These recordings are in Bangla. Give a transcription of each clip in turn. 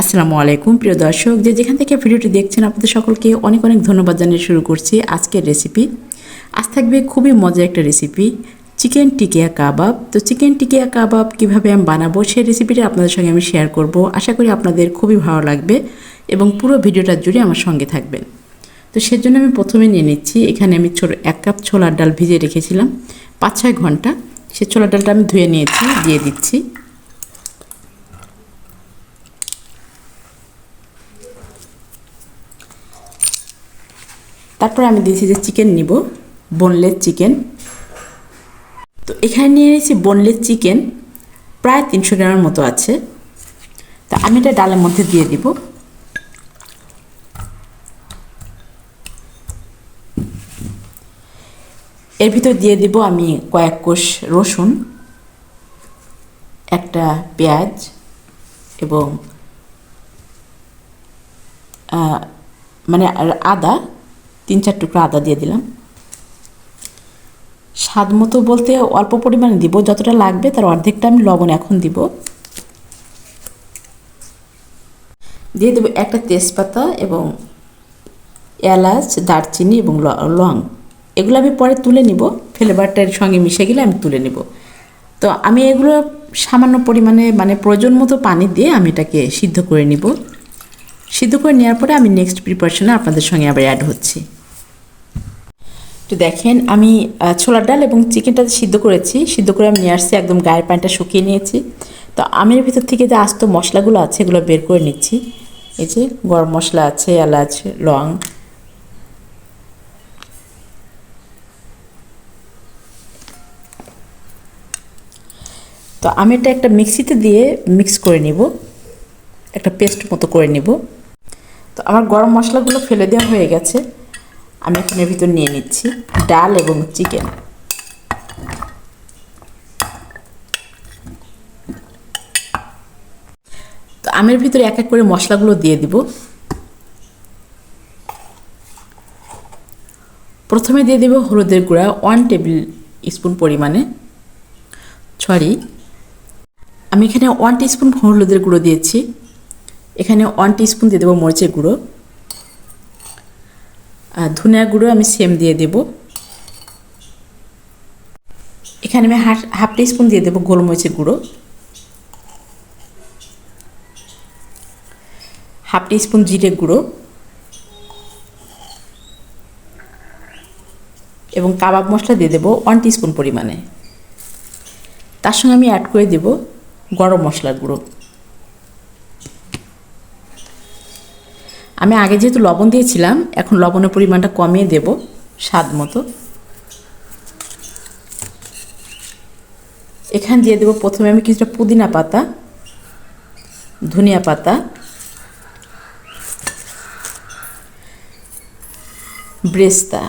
আসসালামু আলাইকুম, প্রিয় দর্শক। যে যেখান থেকে ভিডিওটি দেখছেন, আপনাদের সকলকে অনেক অনেক ধন্যবাদ জানিয়ে শুরু করছি আজকের রেসিপি আজ থাকবে খুবই মজার একটা রেসিপি চিকেন টিকিয়া কাবাব তো চিকেন টিকিয়া কাবাব কীভাবে আমি বানাবো, সেই রেসিপিটা আপনাদের সঙ্গে আমি শেয়ার করব। আশা করি আপনাদের খুবই ভালো লাগবে এবং পুরো ভিডিওটা জুড়ে আমার সঙ্গে থাকবেন। তো সেজন্য আমি প্রথমে নিয়ে নিচ্ছি, এখানে আমি ছোট এক কাপ ছোলার ডাল ভিজিয়ে রেখেছিলাম, পাঁচ ছয় ঘণ্টা। সে ছোলার ডালটা আমি ধুয়ে নিয়েছি, দিয়ে দিচ্ছি। তারপর আমি দিয়েছি যে চিকেন নিব বোনলেস চিকেন। তো এখানে নিয়ে নিয়েছি বোনলেস চিকেন, প্রায় তিনশো গ্রামের মতো আছে। তো আমি এটা ডালের মধ্যে দিয়ে দিব। এর ভিতর দিয়ে দিব আমি কয়েক কোষ রসুন, একটা পেঁয়াজ এবং মানে আদা তিন চার টুকরো আদা দিয়ে দিলাম। স্বাদ মতো বলতে অল্প পরিমাণে দিব, যতটা লাগবে তার অর্ধেকটা আমি লবণ এখন দিব। দিয়ে দেবো একটা তেজপাতা এবং এলাচ, দারচিনি এবং ল- এগুলো আমি পরে তুলে নিব ফ্লেভারটার সঙ্গে মিশে গেলে আমি তুলে নিব। তো আমি এগুলো সামান্য পরিমাণে মানে প্রয়োজন মতো পানি দিয়ে আমি এটাকে সিদ্ধ করে নিব। সিদ্ধ করে নেওয়ার পরে আমি নেক্সট প্রিপারেশনে আপনাদের সঙ্গে আবার অ্যাড হচ্ছি। তো দেখেন, আমি ছোলার ডাল এবং চিকেনটা সিদ্ধ করেছি, সিদ্ধ করে আমি নিয়ে আসছি, একদম গায়ের পানিটা শুকিয়ে নিয়েছি। তো আমের ভিতর থেকে যে আস্ত মশলাগুলো আছে, এগুলো বের করে নিচ্ছি। এই যে গরম মশলা আছে, এলাচ, লং। তো আমি এটা একটা মিক্সিতে দিয়ে মিক্স করে নিব। একটা পেস্ট মতো করে নিব। তো আমার গরম মশলাগুলো ফেলে দেওয়া হয়ে গেছে। আমি এখন ভিতর নিয়ে নিচ্ছি, ডাল এবং চিকেন। তো আমের ভিতরে এক এক করে মশলাগুলো দিয়ে দিব। প্রথমে দিয়ে দেব হলুদের গুঁড়া ওয়ান টেবিল স্পুন পরিমাণে। সরি আমি এখানে ওয়ান স্পুন হলুদের গুঁড়ো দিয়েছি। এখানে ওয়ান স্পুন দিয়ে দেবো মরিচের গুঁড়ো। আর ধনিয়া গুঁড়ো আমি সেম দিয়ে দেব। এখানে আমি হাফ হাফ স্পুন দিয়ে দেবো গোলমরিচের গুঁড়ো। হাফ টি স্পুন জিরে গুঁড়ো। এবং কাবাব মশলা দিয়ে দেবো ওয়ান স্পুন পরিমাণে। তার সঙ্গে আমি অ্যাড করে দেব গরম মশলার গুঁড়ো। আমি আগে যেহেতু লবণ দিয়েছিলাম, এখন লবণের পরিমাণটা কমিয়ে দেব স্বাদ মতো। এখানে দিয়ে দেবো প্রথমে আমি কিছুটা পুদিনা পাতা, ধনিয়া পাতা, ব্রেস্তা,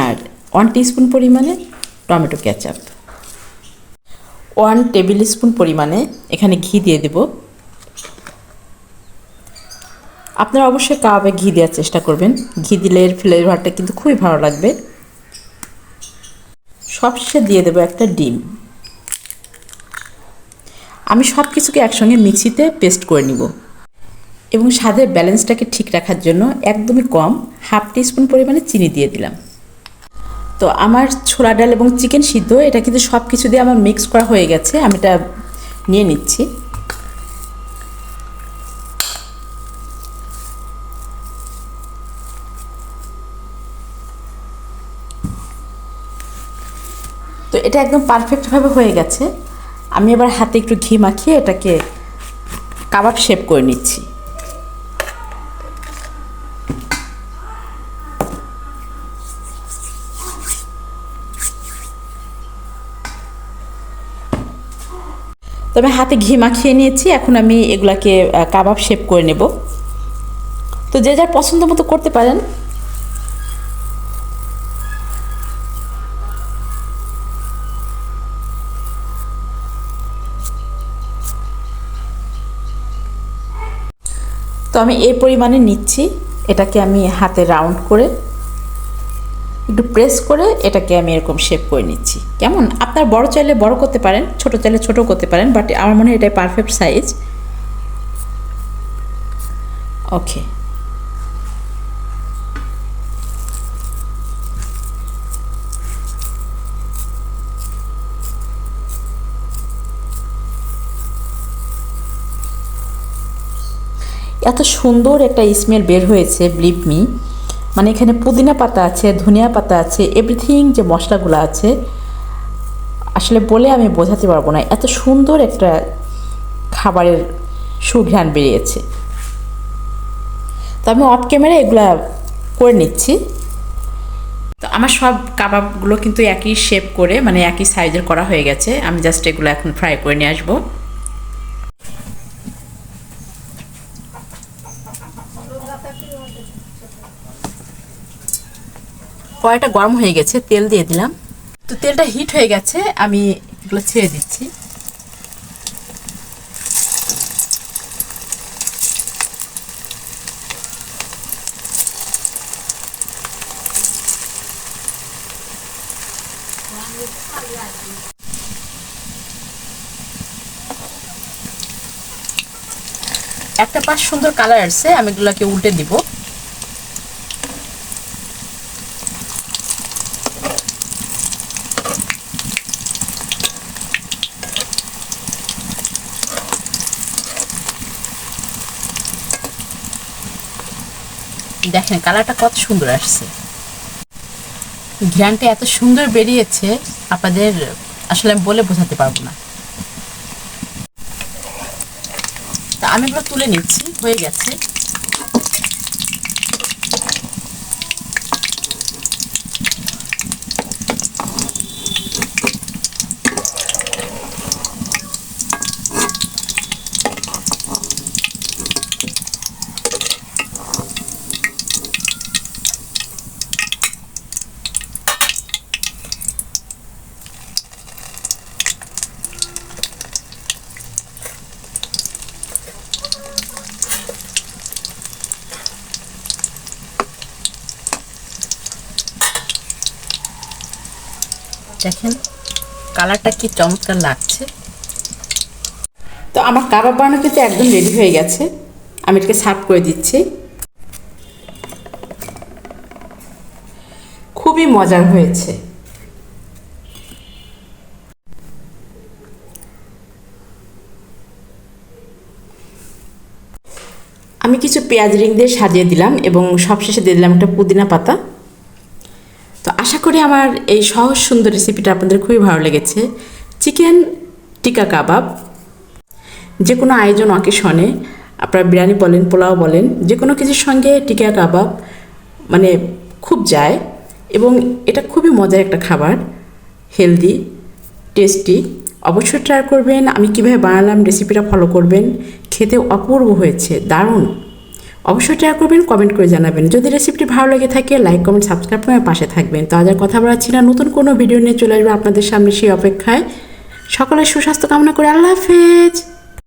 আর ওয়ান স্পুন পরিমাণে tomato ketchup. One tablespoon পরিমাণে এখানে ঘি দিয়ে দেব। আপনারা অবশ্যই কাবাবে ঘি দেওয়ার চেষ্টা করবেন। ঘি দিলে এর ফ্লেভারটা কিন্তু খুবই ভালো লাগবে। সবশেষে দিয়ে দেবো একটা ডিম। আমি সব কিছুকে একসঙ্গে মিক্সিতে পেস্ট করে নিব। এবং স্বাদের ব্যালেন্সটাকে ঠিক রাখার জন্য একদমই কম হাফ টিস্পুন পরিমাণে চিনি দিয়ে দিলাম। তো আমার ছোলা ডাল এবং চিকেন সিদ্ধ, এটা কিন্তু সব কিছু দিয়ে আমার মিক্স করা হয়ে গেছে, আমি এটা নিয়ে নিচ্ছি। এটা একদম পারফেক্টভাবে হয়ে গেছে। আমি এবার হাতে একটু ঘি মাখিয়ে এটাকে কাবাব শেপ করে নিচ্ছি। তবে হাতে ঘি মাখিয়ে নিয়েছি, এখন আমি এগুলাকে কাবাব শেপ করে নেব। তো যে যার পছন্দ মতো করতে পারেন। তো আমি এই পরিমাণে নিচ্ছি। এটাকে আমি হাতে রাউন্ড করে একটু প্রেস করে এটাকে আমি এরকম শেপ করে নিচ্ছি। কেমন? আপনার বড় চাইলে বড় করতে পারেন, ছোট চাইলে ছোট করতে পারেন বাট আমার মনে হয় এটাই পারফেক্ট সাইজ ওকে এত সুন্দর একটা স্মেল বের হয়েছে বিলিভ মি মানে এখানে পুদিনা পাতা আছে, ধনিয়া পাতা আছে এভরিথিং যে মশলাগুলো আছে, আসলে বলে আমি বোঝাতে পারব না। এত সুন্দর একটা খাবারের সুঘ্রাণ বেরিয়েছে। তো আমি অফ ক্যামেরা এগুলা করে নিচ্ছি। তো আমার সব কাবাবগুলো কিন্তু একই শেপ করে মানে একই সাইজের করা হয়ে গেছে। আমি জাস্ট এগুলো এখন ফ্রাই করে নিয়ে আসব। কড়াইটা গরম হয়ে গেছে, তেল দিয়ে দিলাম। তো তেলটা হিট হয়ে গেছে, আমি এগুলো ছেড়ে দিচ্ছি। একটা পাশ সুন্দর কালার আসছে, আমি এগুলোকে উল্টে দিব। দেখেন কালারটা কত সুন্দর আসছে। ঘ্রানটা এত সুন্দর বেরিয়েছে, আপনাদের আসলে আমি বলে বোঝাতে পারব না। তা আমি এগুলো তুলে নিচ্ছি, হয়ে গেছে। দেখেন, কালারটা কি চমৎকার লাগছে। তো আমার কাবাব বানানো কিন্তু একদম রেডি হয়ে গেছে। আমি এটাকে সার্ভ করে দিচ্ছি। খুবই মজার হয়েছে। আমি কিছু পেঁয়াজ রিং দিয়ে সাজিয়ে দিলাম এবং সবশেষে দিয়ে দিলাম একটা পুদিনা পাতা। করি আমার এই সহজ সুন্দর রেসিপিটা আপনাদের খুবই ভালো লেগেছে। চিকেন টিকা কাবাব যে কোনো আয়োজন অকেশনে আপনারা বিরিয়ানি বলেন, পোলাও বলেন যে কোনো কিছুর সঙ্গে টিকা কাবাব মানে খুব যায় এবং এটা খুবই মজার একটা খাবার হেলদি টেস্টি অবশ্যই ট্রাই করবেন। আমি কীভাবে বানালাম রেসিপিটা ফলো করবেন। খেতে অপূর্ব হয়েছে। দারুণ। অবশ্যই ট্রাই করবেন কমেন্ট করে জানাবেন। যদি রেসিপিটি ভালো লেগে থাকে লাইক কমেন্ট সাবস্ক্রাইব করে পাশে থাকবেন। তো আজ কথা বলাচ্ছি না, নতুন কোনো ভিডিও নিয়ে চলে আসবে আপনাদের সামনে সেই অপেক্ষায়। সকলের সুস্বাস্থ্য কামনা করে আল্লাহ হাফেজ।